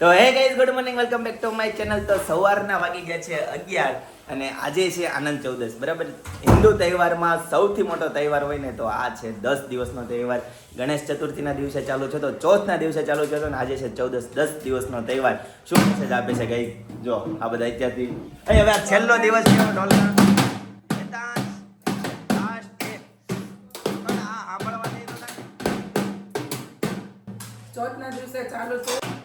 તો hey guys good morning welcome back to my channel તો સવારના વાગી ગયા છે અગિયાર અને આજે છે આનંદ ચૌદશ, બરાબર? હિન્દુ તહેવારમાં સૌથી મોટો તહેવાર હોય ને તો આ છે દસ દિવસનો તહેવાર. ગણેશ ચતુર્થીના દિવસે ચાલુ છે તો ચોથના દિવસે ચાલુ છે તો આજે છે ચૌદસ દસ દિવસનો તહેવાર. શું મેસેજ આપે છે ગઈ જો, આ બધા અત્યારથી હવે આ છેલ્લો દિવસ છે. ચોથના દિવસે ચાલુ છે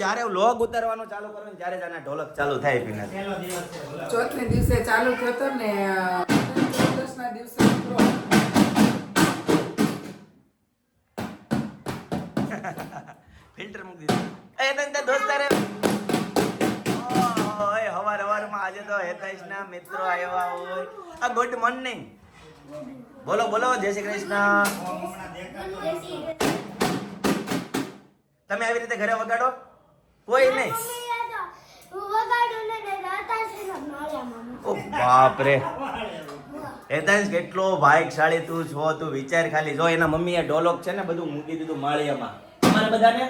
જ્યારે લોગ ઉતારવાનું ચાલુ કરો ને ત્યારે જ આના ઢોલક ચાલુ થાય પીના. ચોથને દિવસે ચાલુ થયો ને ચૌદસના દિવસે ફિલ્ટર મૂકી દીધું. એ તને તે દોસ્તારે ઓય હવાર હવારમાં આજે તો હેતાઈશના મિત્રો આવ્યા હોય. આ ગુડ મોર્નિંગ બોલો બોલો જય શ્રી કૃષ્ણ. તમે આવી રીતે ઘરે વગાડો? કોઈ નહીં. ઓ બાપ રે હેતાંશ, કેટલો ભાગ્યશાળી તું છો, તું વિચાર ખાલી જો, એના મમ્મીએ ઢોલક છે ને બધું મૂકી દીધું માળિયામાં. તમારે બધાને?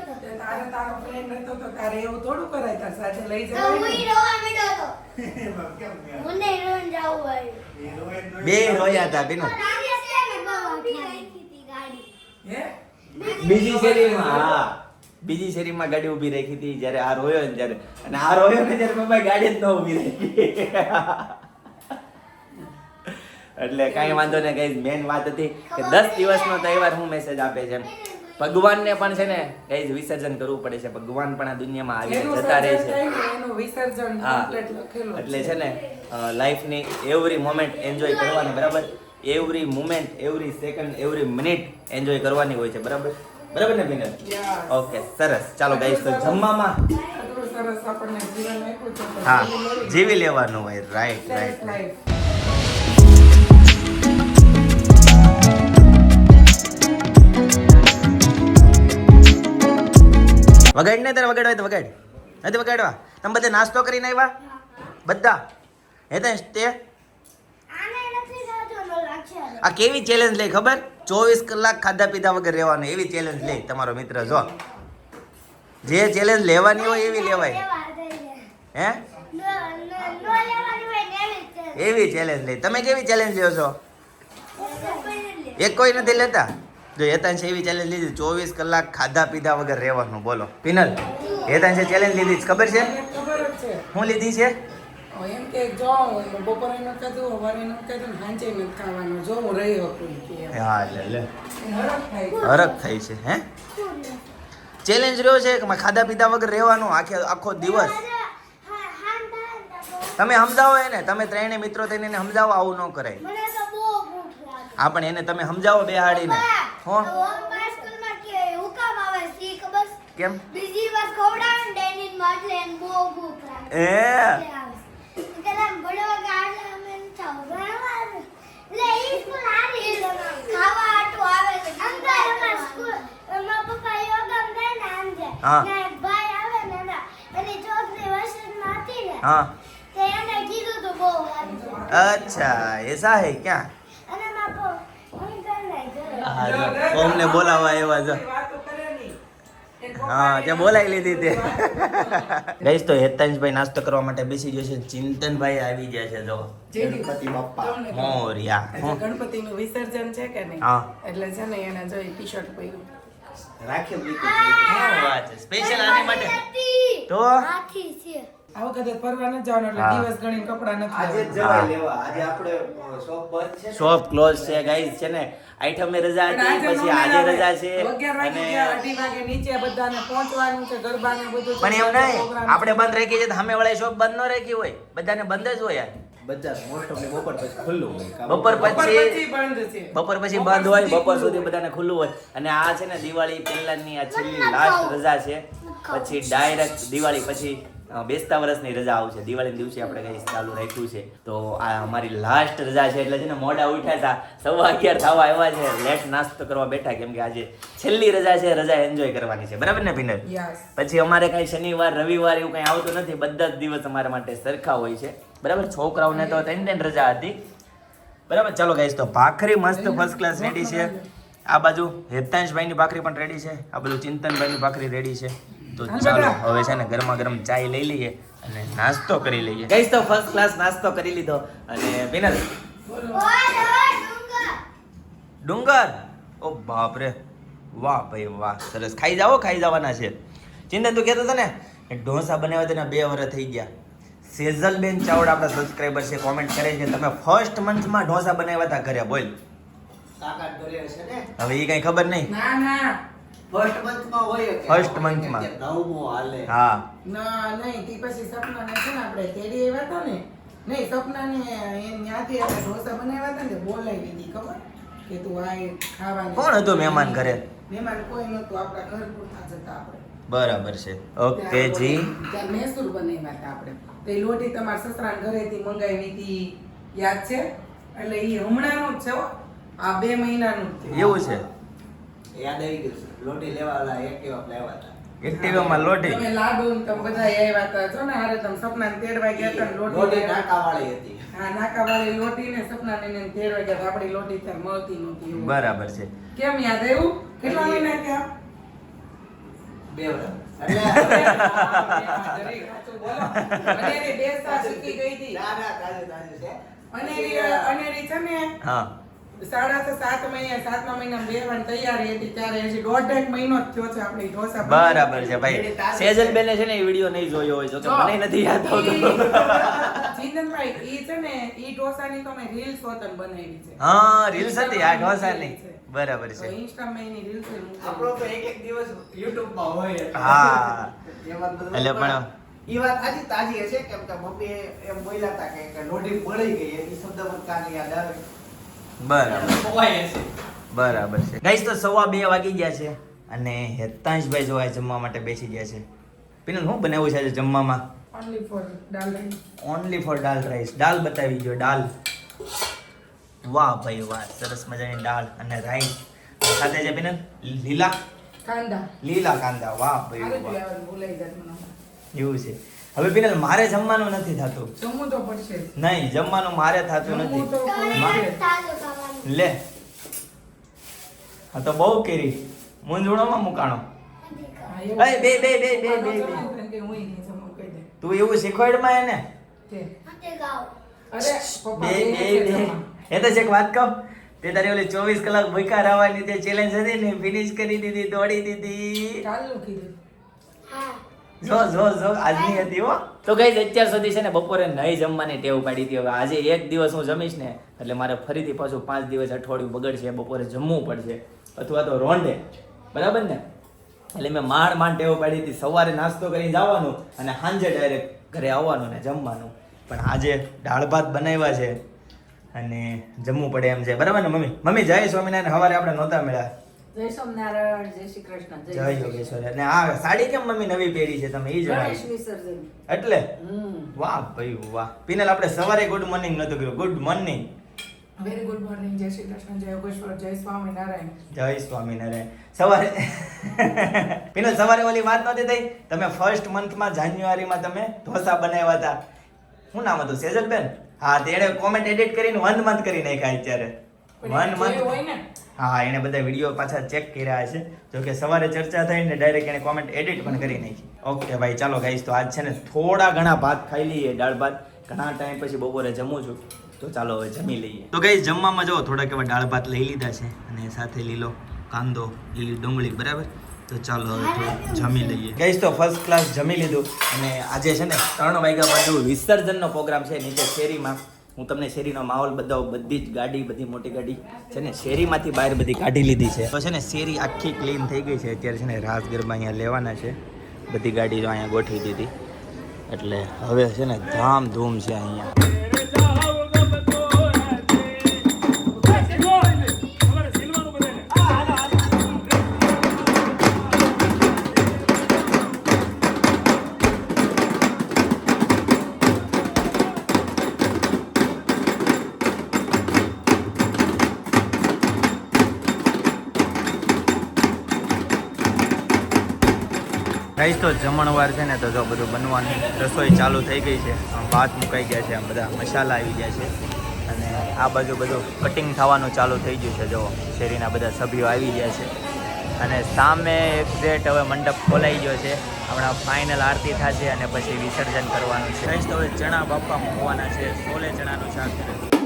તે. તારે તારો ફ્રેન્ડ નતો તો તારે એવું થોડું કરાય તાર સાથે લઈ જવાય હોય બે રોયા હતા બેનો બીજી શેરીમાં હા. બીજી શેરીમાં ગાડી ઊભી રાખી હતી જ્યારે આ રોયો ને જ્યારે અને આ રોયો ને જ્યારે મમ્મી ગાડી જ ન ઊભી રાખી. એટલે કાંઈ વાંધો ને કઈ મેન વાત હતી કે દસ દિવસનો તહેવાર હું મેસેજ આપે છે ભગવાનને પણ છે ને કઈ વિસર્જન કરવું પડે છે. ભગવાન પણ આ દુનિયામાં આવી જતા રહે છે. એનું વિસર્જન હા. લખેલું એટલે છે. ને લાઈફની એવરી મોમેન્ટ એન્જોય કરવાની બરાબર? Every moment every second every minute enjoy કરવાની હોય છે. બરાબર? બરાબર ને બિનર ઓકે સરસ. ચાલો ગાઈસ તો જમવામાં? હા જીવી લેવાનું હોય. રાઈટ રાઈટ રાઈટ વગાડ ને તારે વગાડવા તો વગાડ નથી વગાડવા તમે બધા નાસ્તો કરીને આવ્યા બધા હે તે તે આ કેવી ચેલેન્જ લે ખબર ચોવીસ કલાક ખાધા પીધા વગર રહેવાનું એવી ચેલેન્જ લે તમારો મિત્ર જો જે ચેલેન્જ લેવાની હોય એવી લેવાય હે એવી ચેલેન્જ લે તમે કેવી ચેલેન્જ લ્યો છો એક કોઈ નથી લેતા જો હેતાંશે એવી ચેલેન્જ લીધી ચોવીસ કલાક ખાધા પીધા વગર રહેવાનું. બોલો. પિનલ હેતાંશે ચેલેન્જ લીધી છે, ખબર છે? મને ખબર જ છે. શું લીધી છે? એમ કે જો બપોરે નથી ખાધું સવારે નથી ખાધું સાંજે નથી ખાવાનું. જો હું રહી શકું હા લે લે એ થાય છે. થઈ છે હે? ચેલેન્જ રહ્યો છે કે ખાધા પીધા વગર રહેવાનું આખે આખો દિવસ? તમે સમજાવો એને તમે ત્રણે મિત્રો થઈને એને સમજાવો આવું ન કરાય. હા પણ એને તમે સમજાવો બેહાડીને હો. કેમ બીજી વાર ખવડાવે ડેનિન માટલે એને બહુ ભૂખ લાગે. એ? પેલા બડવા ગાડે અમે ચાવરાવા લે ઈ સ્કૂલ આરી ખાવા આટો આવે છે અંદર અમાર સ્કૂલ અમાર પપ્પા યોગા દે ને આંજે હા. ભાઈ આવે ને હતી ને. હા. તે એને કીધું તો બહુ અચ્છા એસા હે ક્યાં અને માર પપ્પા હું કર નહીં ઘરે હા જો, ઓમને બોલાવવા આવ્યા જો. હા ત્યાં બોલાવી લીધી તે. ગઈશ તો હેતાંશભાઈ નાસ્તો કરવા માટે બેસી ગયો છે. ચિંતનભાઈ આવી ગયા છે જો. ગણપતિ બાપ્પા. મોરિયા ગણપતિનું વિસર્જન છે કે નહીં? હા. એટલે છે ને એને જો ટી શર્ટ પહેર્યું. રાખી. વાત છે? સ્પેશિયલ આની માટે. તો? રાખી છે. આ વખતે ફરવા ન જવાનું એટલે દિવસ ગણીને કપડાં નથી આજે જવા લેવા. આજે આપણે શોપ બંધ છે શોપ ક્લોઝ છે ગાઈસ છે ને? આઈટમે રજા હતી પછી આજે રજા છે અને નીચે બધાને પહોંચવાનું છે ગરબાને બધું પણ એમ નહીં આપણે બંધ રાખીએ છીએ સામે વાળા શોપ બંધ ન રાખી હોય. બધાને બંધ જ હોય બધા મોસ્ટ ઓફ બપોર પછી ખુલ્લું હોય. બપોર પછી પછી બંધ છે. બપોર પછી બંધ હોય બપોર સુધી. બધાને ખુલ્લું હોય. અને આ છે ને દિવાળી પહેલાની આ છેલ્લી લાસ્ટ રજા છે. પછી ડાયરેક્ટ દિવાળી પછી બેસતા વર્ષની રજા આવશે. દિવાળીના દિવસે આપણે કઈ ચાલુ રાખ્યું છે. તો આ અમારી લાસ્ટ રજા છે. એટલે છે ને મોડા ઉઠ્યા હતા. સવા અગિયાર થવા આવ્યા છે. લેટ નાસ્તો કરવા બેઠા કેમ કે આજે છેલ્લી રજા છે. રજા એન્જોય કરવાની છે. બરાબર ને ભીનર પછી અમારે કઈ શનિવાર રવિવાર એવું કઈ આવતું નથી. બધા જ દિવસ અમારા માટે સરખા હોય છે. બરાબર? છોકરાઓને તો ત્રણ ત્રણ રજા હતી. બરાબર? ચાલો ગાઈસ તો ભાખરી મસ્ત ફર્સ્ટ ક્લાસ રેડી છે. આ બાજુ હેતાંશભાઈની ભાખરી પણ રેડી છે. આ બાજુ ચિંતનભાઈની ભાખરી રેડી છે. તો ચાલો હવે છે ને ગરમા ગરમ ચાય લઈ લઈએ અને નાસ્તો કરી લઈએ. ગાઈસ તો ફર્સ્ટ ક્લાસ નાસ્તો કરી લીધો. અને ઓય ડુંગર? ડુંગર ઓ બાપ રે વાહ ભાઈ વાહ સરસ. ખાઈ જાઓ ખાઈ જવાના છે. ચિંતન તું કહેતો હતો ને ઢોસા બનાવ્યા તેના બે વર્ષ થઈ ગયા. સેઝલબેન ચાવડા આપણા સબસ્ક્રાઈબર છે કોમેન્ટ કરે છે તમે ફર્સ્ટ મંથમાં ઢોસા બનાવ્યા હતા ઘરે બોલ. હવે એ કઈ ખબર નહીં? ના ના. ફર્સ્ટ મંથમાં હોય કે ફર્સ્ટ. કે નવમો હાલે. હા. ના નહીં તે પછી સપનાને છે ને આપણે તેડી આવ્યા હતા ને નહીં સપનાને એમ ત્યાંથી આપણે ઢોસા બનાવ્યા હતા ને બોલાવી દીધી ખબર? કે તું આ ખાવાની કોણ હતું મહેમાન ઘરે? મહેમાન કોઈ નહોતું આપણા ઘર પૂરતા જતા હતા આપણે. બરાબર છે. ઓકે જી. ત્યાં મૈસૂર બનાવ્યા હતા આપણે. તો લોટી તમારા સસરાના ઘરેથી મંગાવી હતી યાદ છે? એટલે એ હમણાંનું જ છે હો. આ બે મહિનાનું જ છે. એવું છે? યાદ આવી ગયું લોટી લેવાલા વાળા એક હતા એક્ટિવામાં લોટી તમે લાડુ તમે બધા આવ્યા હતા જો ને હારે તમે સપનાને તેડવા ગયા હતા લોટી લોટી નાકા વાળી હતી હા નાકાવાળી લોટી ને સપનાને એને તેડવા ગયા હતા. લોટી ત્યાં મળતી નહોતી બરાબર છે કેમ યાદ આવ્યું કેટલા મહિના થયા બે વર્ષ હતી. ના ના તાજે તાજે છે અનેરી અનેરી છે ને હા સાડા છ સાત મહિના સાતમા મહિના બેહવાની તૈયારી હતી ત્યારે હજી દોઢ એક મહિનો જ થયો છે આપણે ઢોસા બરાબર છે ભાઈ. સેજલ બેને છે ને એ વીડિયો નહીં જોયો હોય તો કે મને નથી યાદ આવતું. ચિંતનભાઈ એ છે ને ઈ ઢોસાની તો મેં રીલ્સ વતન બનાવી છે. હા રીલ્સ હતી આ ઢોસાની બરાબર છે. ઇન્સ્ટા મેં એની રીલ્સ આપણો તો એક એક દિવસ YouTube માં હોય એટલે. હા. એટલે પણ- એ વાત સાચી તાજી હશે કેમ કે મમ્મી એમ બોલ્યા હતા કે લોઢી પડી ગઈ એ શબ્દ મને કાને યાદ આવે. બરાબર. બરાબર છે. ગાઈસ તો સવા બે વાગી ગયા છે અને હેતાંશભાઈ જો આ જમવા માટે બેસી ગયા છે. પેલું શું બનાવ્યું છે આજે જમવામાં? Only four dal rice only four dal rice દાલ બતાવી દો દાલ વાહ ભાઈ વાહ સરસ મજાની દાળ અને રાઈસ સાથે છે પિનલ લીલા કાંદા. લીલા કાંદા. વાહ ભાઈ વાહ. એવું છે. હવે બિનલ મારે જમવાનું નથી થતું. જમવું તો પડશે. નહીં જમવાનું મારે થતું નથી. લે. હા તો બહુ કેરી. મૂંઝવણોમાં મુકાણો. બે, બે, બે, બે, બે, બે. તું એવું શીખવાડમાં એને? બે બે બે. એ તો છે એક વાત કહું. તે તારી ઓલી ચોવીસ કલાક ભૂખ્યા રહેવાની તે ચેલેન્જ હતી ને ફિનિશ કરી દીધી દોડી દીધી. ચાલુ કીધું. હા. જો જો જો આજની હતી હો. તો ગઈ અત્યાર સુધી છે ને બપોરે નહીં જમવાની ટેવ પાડી હતી. હવે આજે એક દિવસ હું જમીશ ને એટલે મારે ફરીથી પાછું પાંચ દિવસ અઠવાડિયું બગડશે બપોરે જમવું પડશે અથવા તો રોંઢે બરાબર ને? એટલે મેં માંડ માંડ ટેવ પાડી હતી. સવારે નાસ્તો કરીને જવાનું અને સાંજે ડાયરેક્ટ ઘરે આવવાનું ને જમવાનું. પણ આજે દાળ ભાત બનાવ્યા છે અને જમવું પડે એમ છે. બરાબર ને મમ્મી? મમ્મી જય સ્વામિનારાયણ. સવારે આપણે નહોતા મળ્યા. જય સોમનારાયણ જય શ્રી કૃષ્ણ જય યોગેશ્વર. અને આ સાડી કેમ મમ્મી નવી પહેરી છે તમે? એ ગણેશ જણાવો વિસર્જન. એટલે? વાહ ભાઈ વાહ. પિનલ આપણે સવારે ગુડ મોર્નિંગ નતો કર્યું. Good morning very good morning જય શ્રી કૃષ્ણ જય યોગેશ્વર જય સ્વામિનારાયણ. જય સ્વામિનારાયણ. સવારે પિનલ સવારે ઓલી વાત નહોતી થઈ? તમે ફર્સ્ટ મંથમાં જાન્યુઆરીમાં તમે ઢોસા બનાવ્યા હતા. શું નામ હતું? સેજલબેન? હા તેણે કોમેન્ટ એડિટ કરીને વન મંથ કરી નાખ્યા અત્યારે. વન મંથ હોય ને? હા એને બધા વીડિયો પાછા ચેક કર્યા છે જો કે સવારે ચર્ચા થઈ ને ડાયરેક્ટ એને કોમેન્ટ એડિટ પણ કરી નાખી. ઓકે ભાઈ, ચાલો ગાઈસ તો આજ છે ને થોડા ઘણા ભાત ખાઈ લઈએ, દાળ ભાત. ઘણા ટાઈમ પછી બપોરે જમું છું. તો ચાલો હવે જમી લઈએ. તો ગાઈસ જમવામાં જો થોડાક એવા દાળ ભાત લઈ લીધા છે અને સાથે લીલો કાંદો, લીલી ડુંગળી, બરાબર? તો ચાલો હવે જમી લઈએ. ગાઈસ તો ફર્સ્ટ ક્લાસ જમી લીધું અને આજે છે ને ત્રણ વાગ્યા બાજુ વિસર્જનનો પ્રોગ્રામ છે નીચે શેરીમાં. હું તમને શેરીનો માહોલ બતાવું. બધી જ ગાડી, બધી મોટી ગાડી છે ને, શેરીમાંથી બહાર બધી કાઢી લીધી છે. તો છે ને, શેરી આખી ક્લીન થઈ ગઈ છે. અત્યારે છે ને રાસ ગરબા અહીંયા લેવાના છે. બધી ગાડી અહીંયા ગોઠવી દીધી. એટલે હવે છે ને, ધામધૂમ છે અહીંયા. ગાઈસ તો જમણવાર છે ને, તો જો બધું બનવાની રસોઈ ચાલુ થઈ ગઈ છે. ભાત મુકાઈ ગયા છે, આમ બધા મસાલા આવી ગયા છે. અને આ બાજુ બધું કટિંગ થવાનું ચાલુ થઈ ગયું છે, જો શેરીના બધા સભ્યો આવી ગયા છે. અને સામે એક્ઝેટ હવે મંડપ ખોલાઈ ગયો છે. હમણાં ફાઇનલ આરતી થશે અને પછી વિસર્જન કરવાનું છે. ગાઈસ તો હવે ચણા બાપા મૂકવાના છે, સોલે ચણાનું શાક છે.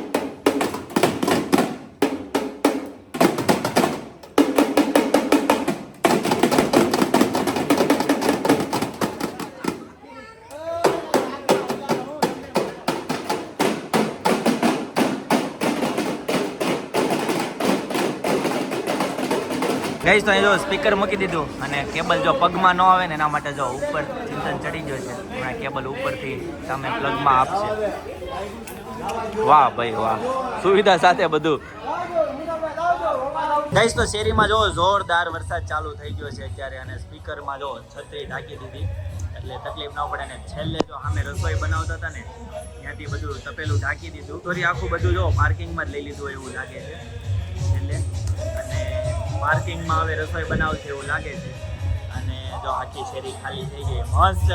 ગાઈસ, તો અહીં જો સ્પીકર મૂકી દીધું અને કેબલ જો પગમાં ન આવે ને એના માટે જો ઉપર ચિંતન ચડી ગયો છે. હમણાં કેબલ ઉપરથી તમે પ્લગમાં આપશે. વાહ ભાઈ વાહ. સુવિધા સાથે બધું. ગાઈસ, તો શેરીમાં જો જોરદાર વરસાદ ચાલુ થઈ ગયો છે અત્યારે અને સ્પીકરમાં જો છત્રી ઢાંકી દીધી. એટલે તકલીફ ન પડે ને છેલ્લે જો અમે રસોઈ બનાવતા હતા ને, ત્યાંથી બધું તપેલું ઢાંકી દીધું. થોડી આખું બધું જો પાર્કિંગમાં જ લઈ લીધું એવું લાગે છે. પાર્કિંગમાં હવે રસોઈ બનાવશે એવું લાગે છે. અને જો આખી શેરી ખાલી થઈ ગઈ. મસ્ત.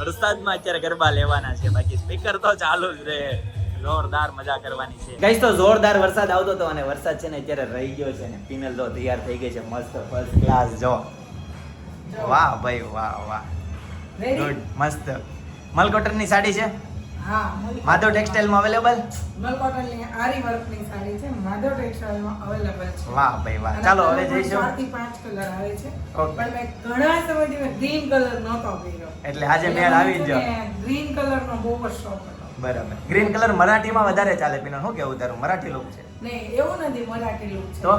વરસાદમાં અત્યારે ગરબા લેવાના છે. બાકી સ્પીકર તો ચાલુ જ રહે. જોરદાર મજા કરવાની છે. ગઈ તો જોરદાર વરસાદ આવતો હતો અને વરસાદ છે ને અત્યારે રહી ગયો છે ને. ફિમેલ તો તૈયાર થઈ ગઈ છે. મસ્ત ફર્સ્ટ ક્લાસ જો. વાહ ભાઈ વાહ વાહ. ગુડ મસ્ત. મલકોટરની સાડી છે? હા માધવ ટેક્સટાઇલમાં અવેલેબલ મલકોટનની આરી વર્કની સાડી છે માધવ ટેક્સટાઇલમાં અવેલેબલ છે. વાહ ભાઈ વાહ. ચાલો હવે જઈશું જઈશું. ચારથી પાંચ કલર આવે છે. પણ મેં ઘણા સમયથી ગ્રીન કલર નહોતો પહેર્યો. એટલે આજે મેળ આવી જ. ગ્રીન કલરનો બહુ જ શોખ હતો. બરાબર. ગ્રીન કલર મરાઠીમાં વધારે ચાલે પીનો. શું કેવું તારું? મરાઠી લુક છે. નહીં એવું નથી મરાઠી લુક છે. તો?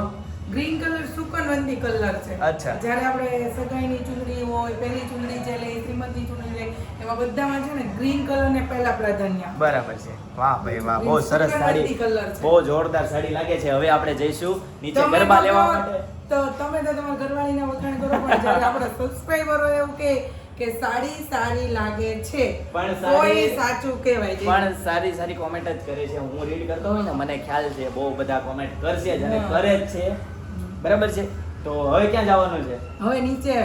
ગ્રીન કલર સુકનવંતી કલર છે. અચ્છા. જ્યારે આપણે સગાઈની ચૂંટણી હોય પહેલી ચૂંટણી છે લે શ્રીમંતની ચૂંટણી લે એમાં બધામાં છે ને ગ્રીન કલરને પહેલા પ્રાધાન્ય. બરાબર છે. વાહ ભાઈ વાહ બહુ સરસ સાડી. બહુ જોરદાર સાડી લાગે છે. હવે આપણે જઈશું નીચે ગરબા લેવા માટે. તો તમે તો તમારા ઘરવાળીના વખાણ કરો પણ જ્યારે આપણા સબસ્ક્રાઇબરો એવું કે કે સાડી સારી લાગે છે પણ કોઈ સાચું કહેવાય છે. પણ સારી સારી કોમેન્ટ જ કરે છે. હું રીડ કરતો હોય ને મને ખ્યાલ છે બહુ બધા કોમેન્ટ કરશે જ અને કરે જ છે. બરાબર છે? તો હવે ક્યાં જવાનું છે? હવે નીચે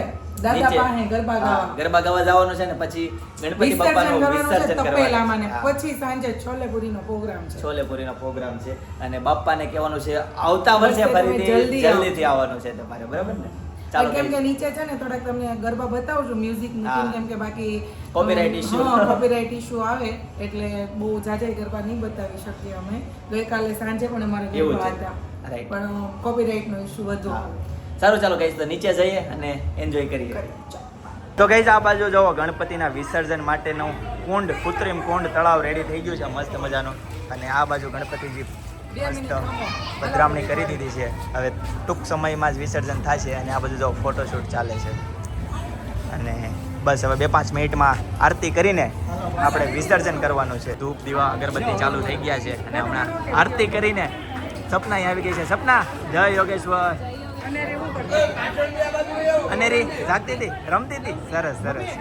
દાદા. પાસે ગરબા ગાવા ગરબા ગાવા જવાનું છે ને પછી ગણપતિ બાપાનું વિસર્જન કરવાનું છે. પછી સાંજે છોલેપુરીનો પ્રોગ્રામ છે. છોલેપુરીનો પ્રોગ્રામ છે. અને બાપ્પાને કહેવાનું છે આવતા વર્ષે ફરીથી જલ્દી આવો. જલ્દીથી આવવાનું છે તમારે. બરાબર ને? કેમ કે નીચે છે ને થોડાક તમને ગરબા બતાવજો મ્યુઝિક. મૂકીને કેમ કે બાકી કોપીરાઇટ ઇશ્યુ કોપીરાઇટ ઇશ્યુ આવે એટલે બહુ જાજા ગરબા નહીં બતાવી શકીએ અમે. ગઈકાલે સાંજે પણ અમારે ગરબા. હતા. પણ કોપીરાઇટ નો ઇશ્યુ વધુ. હા. સારું ચાલો ગઈશ તો નીચે જઈએ અને એન્જોય કરીએ. તો ગઈશ આ બાજુ જુઓ ગણપતિના વિસર્જન માટેનું કુંડ કૃત્રિમ કુંડ તળાવ રેડી થઈ ગયું છે મસ્ત મજાનું. અને આ બાજુ ગણપતિજી મસ્ત પધરામણી કરી દીધી છે. હવે ટૂંક સમયમાં જ વિસર્જન થશે અને આ બધું જો ફોટોશૂટ ચાલે છે. અને બસ હવે બે પાંચ મિનિટમાં આરતી કરીને આપણે વિસર્જન કરવાનું છે. ધૂપ દીવા અગરબત્તી ચાલુ થઈ ગયા છે. અને હમણાં આરતી કરીને સપના આવી ગઈ છે. સપના જય યોગેશ્વર. અને રે જાગતી હતી રમતી હતી સરસ સરસ.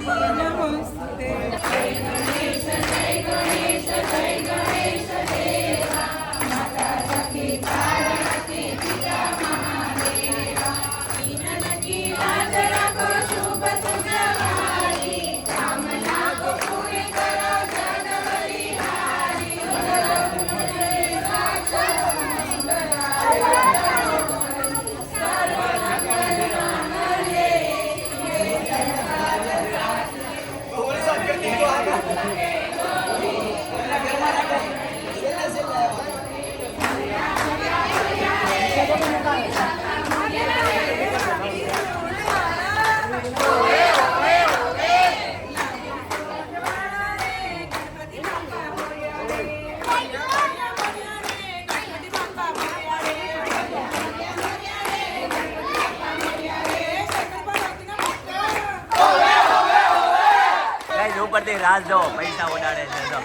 Rose. જો, પૈસા ઉડાડે છે, જો.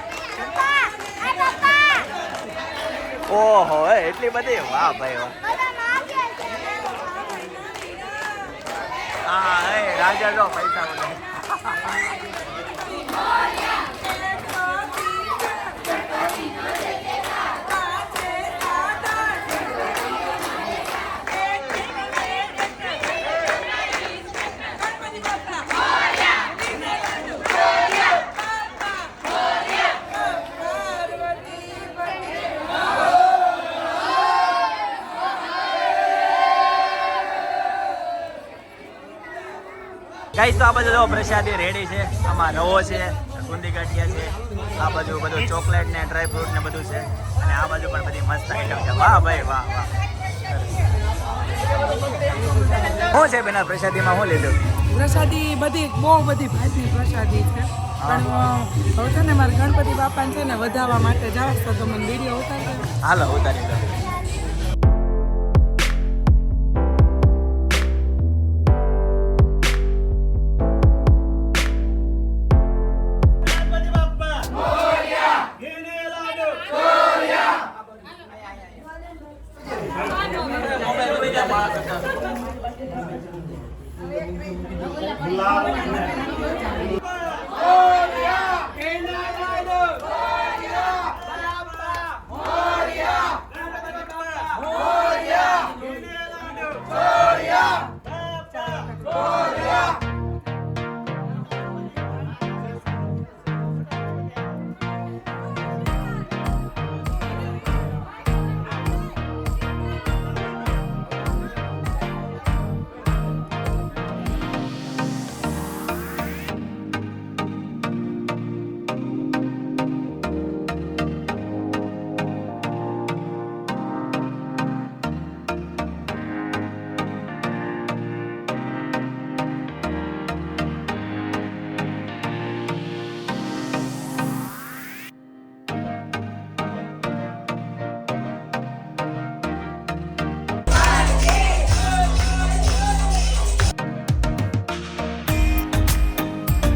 ઓહો એટલી બધી? વાહ ભાઈ, વાહ. હા, એ રાજા જો, પૈસા ઉડાડે ગાઈસ તો આ બધું પ્રસાદી રેડી છે. આમાં રવો છે ગુંદી ગાંઠિયા છે આ બાજુ બધું ચોકલેટ ને ડ્રાય ફ્રૂટ ને બધું છે. અને આ બાજુ પણ બધી મસ્ત આઈટમ છે. વાહ ભાઈ વાહ વાહ. શું છે બેના પ્રસાદીમાં શું લીધું? પ્રસાદી બધી બહુ બધી ભાતની પ્રસાદી છે. પણ હવે છે ને મારે ગણપતિ બાપાને છે ને વધારવા માટે જાવ તો તમે વીડિયો ઉતારી હાલો ઉતારી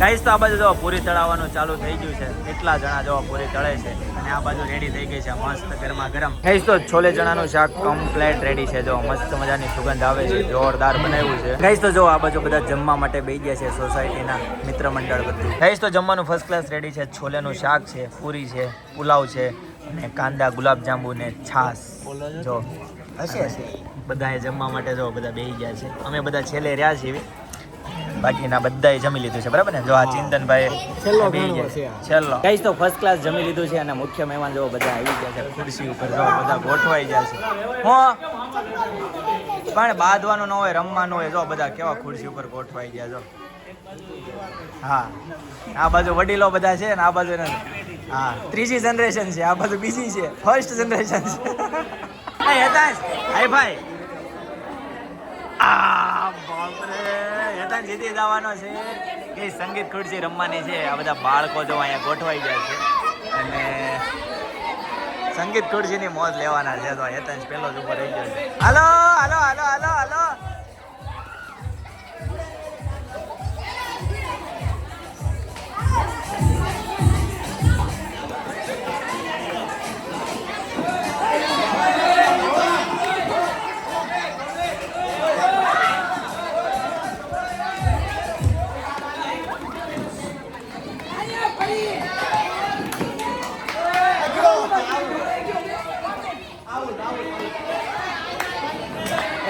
ગાઈસ તો આ બાજુ જો પૂરી તળાવવાનું ચાલુ થઈ ગયું છે. કેટલા જણા જો પૂરી તળે છે. અને આ બાજુ રેડી થઈ ગઈ છે, મસ્ત ગરમા ગરમ ગાઈસ તો છોલે ચણાનું શાક કમ્પ્લેટ રેડી છે. જો, મસ્ત મજાની સુગંધ આવે છે, જોરદાર બનાવ્યું છે. ગાઈસ તો જો, આ બાજુ બધા જમવા માટે બેસી ગયા છે સોસાયટીના મિત્ર મંડળ બધું. ગાઈસ તો જમવાનું ફર્સ્ટ ક્લાસ રેડી છે. છોલેનું શાક છે, પૂરી છે, પુલાવ છે, અને કાંદા, ગુલાબજાંબુ ને છાસ જો, હશે? બધાએ જમવા માટે જો, બધા બેસી ગયા છે. અમે બધા છેલ્લે રહ્યા છીએ. બાકીના બધાએ જમી લીધું છે. બરાબર ને? જો આ ચિંતનભાઈ. છેલ્લો ગાઈસ તો ફર્સ્ટ ક્લાસ જમી લીધું છે અને મુખ્ય મહેમાન જો બધા આવી ગયા છે. ખુરશી ઉપર જો બધા ગોઠવાઈ ગયા છે. હું? પણ બાંધવાનું ન હોય રમવાનું હોય જો બધા કેવા ખુરશી ઉપર ગોઠવાઈ ગયા જો. હા. આ બાજુ વડીલો બધા છે ને આ બાજુ હા. ત્રીજી જનરેશન છે આ બાજુ બીજી છે. ફર્સ્ટ જનરેશન છે. હતા હેતાંશ. હાય ભાઈ. હેતાન જીતી જવાનો છે. કે સંગીત ખુરશી રમવાની છે. આ બધા બાળકો જો અહીંયા ગોઠવાઈ ગયા છે. અને સંગીત ખુરશીની મોજ લેવાના છે. તો હેતાંશ પહેલો જ ઉપર રહી ગયો છે. હાલો હાલો હાલો હાલો હાલો.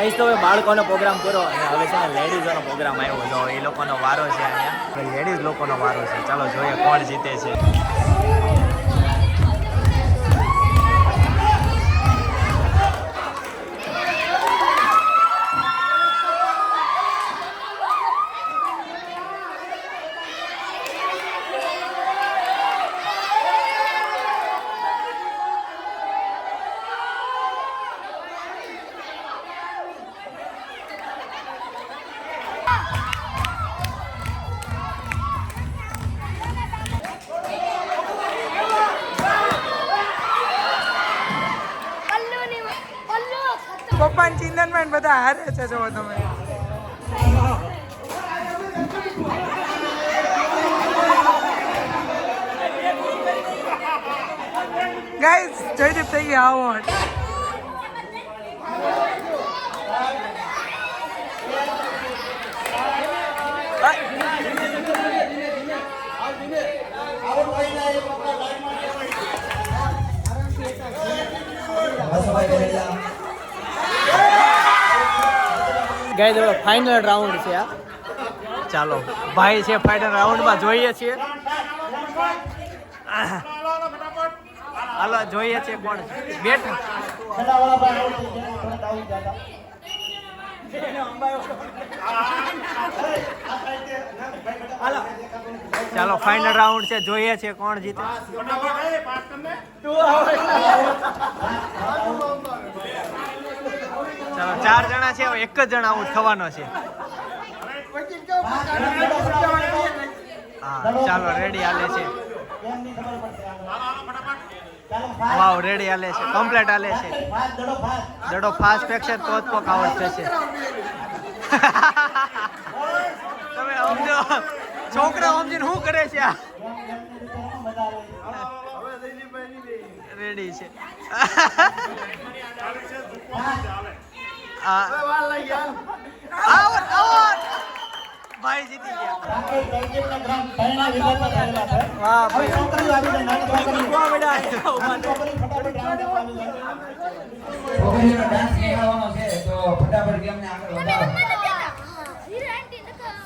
કહીશ તો હવે બાળકોનો પ્રોગ્રામ પૂરો અને હવે છે ને લેડીઝોનો પ્રોગ્રામ આવ્યો. જો એ લોકોનો વારો છે અહીંયા. લેડીઝ લોકોનો વારો છે. ચાલો, જોઈએ કોણ જીતે છે. પપ્પા ચિંદનમાં બધા હારે છે જો તમે ગાઈસ જયદીપ થઈ ગયા આવો Gracias. ગાઈસ હવે ફાઇનલ રાઉન્ડ છે આ. ચાલો ભાઈ છે ફાઇનલ રાઉન્ડમાં જોઈએ છીએ. હાલો જોઈએ છીએ કોણ બેટ ચાલો ફાઇનલ રાઉન્ડ છે જોઈએ છીએ કોણ જીતે. ચાલો, ચાર જણા છે એક જ જણા આઉટ થવાનો છે. હા, ચાલો રેડી હાલે છે. વાવ રેડી હાલે છે કમ્પ્લેટ હાલે છે. દડો ફાસ્ટ ફેંકશે તો જ કોક આઉટ થશે. તમે સમજો, છોકરા સમજીને શું કરે છે આ? રેડી છે. આ આઉટ આઉટ! ભાઈ જીતી ગયા. વાહ ભાઈ. છોકરીઓનો ડાન્સ શીખવાનો છે તો ફટાફટ ગેમને આગળ વધારો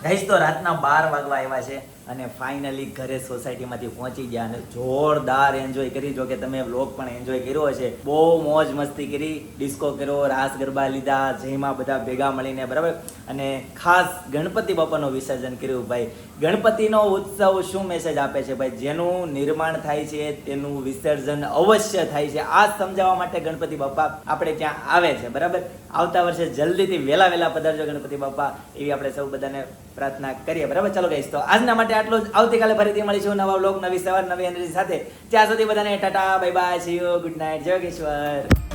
ગાઈસ તો રાતના બાર વાગવા આવ્યા છે. અને ફાઇનલી ઘરે સોસાયટીમાંથી પહોંચી ગયા અને જોરદાર એન્જોય કરી. જો કે તમે વ્લોગ પણ એન્જોય કર્યો હશે. બહુ મોજ મસ્તી કરી. ડિસ્કો કર્યો, રાસ ગરબા લીધા, જેમાં બધા ભેગા મળીને, બરાબર? અને ખાસ ગણપતિ બાપાનું વિસર્જન કર્યું ભાઈ. ગણપતિનો ઉત્સવ શું મેસેજ આપે છે ભાઈ? જેનું નિર્માણ થાય છે, તેનું વિસર્જન અવશ્ય થાય છે. આ સમજાવવા માટે ગણપતિ બાપા આપણે ત્યાં આવે છે, બરાબર? આવતા વર્ષે જલ્દીથી વહેલા વહેલા પધારજો ગણપતિ બાપા. એવી આપણે સૌ બધાને પ્રાર્થના કરીએ, બરાબર? ચાલો કહીશ તો આજના માટે આટલું જ. આવતીકાલે ફરીથી મળીશું નવા બ્લોગ નવી સવાર, નવી એનર્જી સાથે. ત્યાં સુધી બધાને tata bye bye see you good night જય યોગેશ્વર